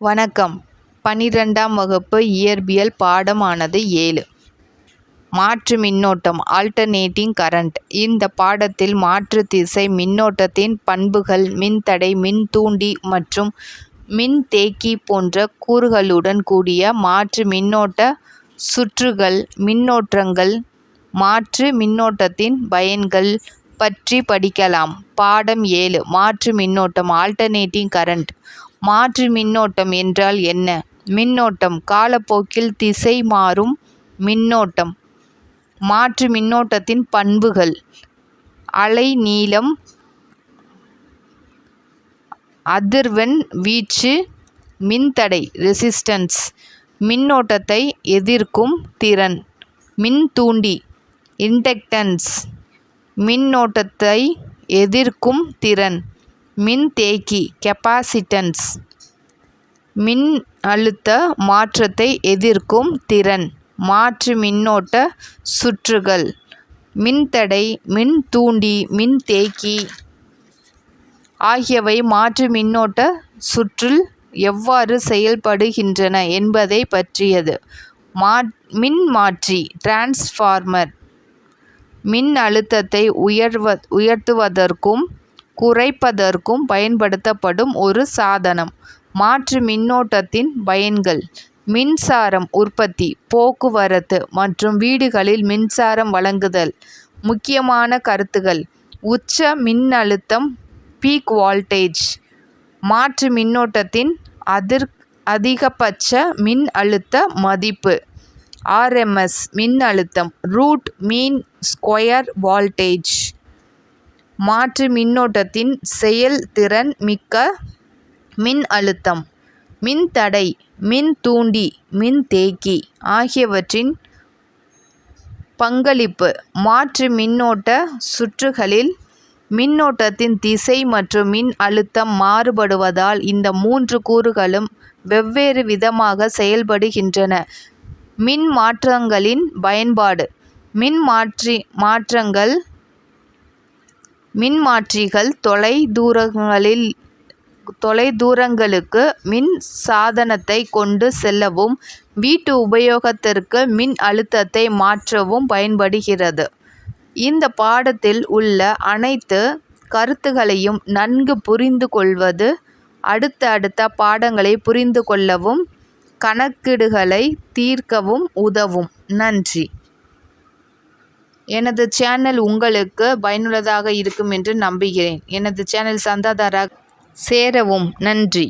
வணக்கம். பன்னிரெண்டாம் வகுப்பு இயற்பியல் பாடமானது ஏழு. மாற்று மின்னோட்டம் ஆல்டர்னேட்டிங் கரண்ட் இந்த பாடத்தில் மாற்று திசை மின்னோட்டத்தின் பண்புகள் மின்தடை மின்தூண்டி மற்றும் மின்தேக்கி போன்ற கூறுகளுடன் கூடிய மாற்று மின்னோட்ட சுற்றுகள் மின்னோட்டங்கள் மாற்று மின்னோட்டத்தின் பயன்கள் பற்றி படிக்கலாம். பாடம் ஏழு. மாற்று மின்னோட்டம் ஆல்டர்னேட்டிங் கரண்ட் மாற்று மின்னோட்டம் என்றால் என்ன? மின்னோட்டம் காலப்போக்கில் திசை மாறும் மின்னோட்டம். மாற்று மின்னோட்டத்தின் பண்புகள். அலைநீளம் அதிர்வெண் வீச்சு மின்தடை ரெசிஸ்டன்ஸ் மின்னோட்டத்தை எதிர்க்கும் திறன். மின்தூண்டி இன்டெக்டன்ஸ் மின்னோட்டத்தை எதிர்க்கும் திறன் மின்தேக்கி கெப்பாசிட்டன்ஸ் மின்னழுத்த மாற்றத்தை எதிர்க்கும் திறன் மாற்று மின்னோட்ட சுற்றுகள். மின்தடை மின்தூண்டி மின்தேக்கி ஆகியவை மாற்று மின்னோட்ட சுற்றில் எவ்வாறு செயல்படுகின்றன என்பதை பற்றியது. மா மின்மாற்றி டிரான்ஸ்ஃபார்மர் மின் அழுத்தத்தை உயர்வ உயர்த்துவதற்கும் குறைப்பதற்கும் பயன்படுத்தப்படும் ஒரு சாதனம். மாற்று மின்னோட்டத்தின் பயன்கள். மின்சாரம் உற்பத்தி போக்குவரத்து மற்றும் வீடுகளில் மின்சாரம் வழங்குதல். முக்கியமான கருத்துகள். உச்ச மின்னழுத்தம் பீக் வால்டேஜ் மாற்று மின்னோட்டத்தின் அதிர் அதிகபட்ச மின் அழுத்த மதிப்பு. ஆர்எம்எஸ் மின்னழுத்தம் ரூட் மீன் ஸ்கொயர் வால்டேஜ். மாற்று மின்னோட்டத்தின் செயல்திறன் மிக்க மின்னழுத்தம். மின்தடை மின்தூண்டி மின்தேக்கி ஆகியவற்றின் பங்களிப்பு மாற்று மின்னோட்ட சுற்றுகளில் மின்னோட்டத்தின் திசை மற்றும் மின் அழுத்தம் மாறுபடுவதால் இந்த மூன்று கூறுகளும் வெவ்வேறு விதமாக செயல்படுகின்றன. மின்மாற்றங்களின் பயன்பாடு. மின்மாற்றி மாற்றங்கள் மின்மாற்றிகள் தொலை தூரங்களில் தொலைதூரங்களுக்கு மின் சாதனத்தை கொண்டு செல்லவும் வீட்டு உபயோகத்திற்கு மின் அழுத்தத்தை மாற்றவும் பயன்படுகிறது. இந்த பாடத்தில் உள்ள அனைத்து கருத்துகளையும் நன்கு புரிந்து கொள்வது அடுத்த அடுத்த பாடங்களை புரிந்து கொள்ளவும் கணக்கீடுகளை தீர்க்கவும் உதவும். நன்றி. எனது சேனல் உங்களுக்கு பயனுள்ளதாக இருக்கும் என்று நம்புகிறேன். எனது சேனல் சந்தாதாரா சேரவும். நன்றி.